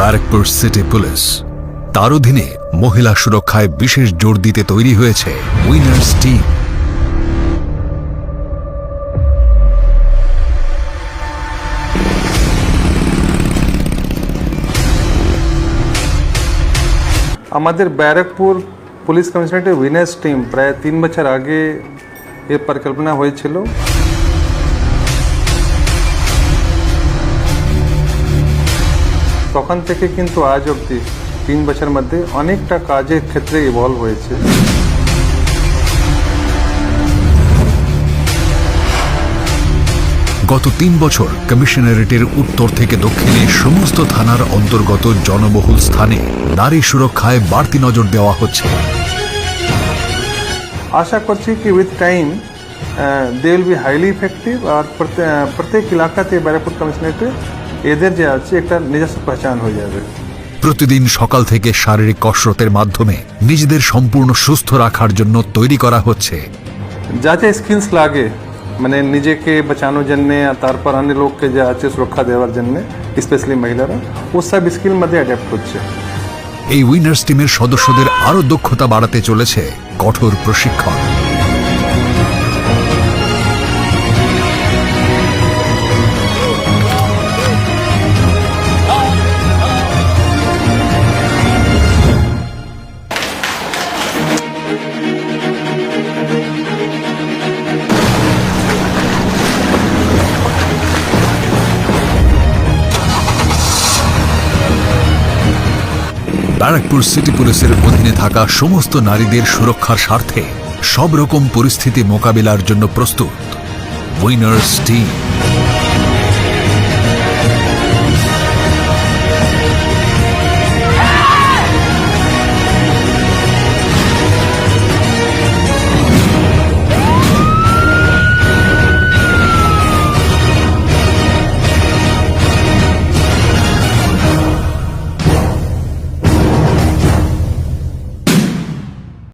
Barrackpore city police. তার অধীনে মহিলা সুরক্ষায় বিশেষ জোর দিতে তৈরি হয়েছে উইনার্স টিম। আমাদের ব্যারাকপুর পুলিশ কমিশনারেটের উইনার্স টিম প্রায় তিন বছর আগে এর পরিকল্পনা হয়েছিল। তখন থেকে কিন্তু আজ অবধি তিন বছর মধ্যে অনেকটা কাজের ক্ষেত্রে ইভলভ হয়েছে। গত তিন বছর কমিশনারেটের উত্তর থেকে দক্ষিণে সমস্ত থানার অন্তর্গত জনবহুল স্থানে নারী সুরক্ষায় বাড়তি নজর দেওয়া হচ্ছে। আশা করছি কি with time they will be highly effective আর প্রত্যে- প্রত্যেক এলাকাতে ব্যারাকপুর কমিশনারেটে এদের যে আছে একটা নিজস্ব পহচান হয়ে যাবে। প্রতিদিন সকাল থেকে শারীরিক কসরতের মাধ্যমে নিজেদের সম্পূর্ণ সুস্থ রাখার জন্য তৈরি করা হচ্ছে। যা যা স্কিলস লাগে মানে নিজেকে বাঁচানোর জন্যে আর তারপর অন্য লোককে যা আছে সুরক্ষা দেওয়ার জন্যে স্পেশালি মহিলারা ও সব স্কিল মধ্যে অ্যাডাপ্ট করছে। এই উইনার্স টিমের সদস্যদের আরও দক্ষতা বাড়াতে চলেছে কঠোর প্রশিক্ষণ। ব্যারাকপুর সিটি পুলিশের অধীনে থাকা সমস্ত নারীদের সুরক্ষার স্বার্থে সব রকম পরিস্থিতি মোকাবিলার জন্য প্রস্তুত। Winners team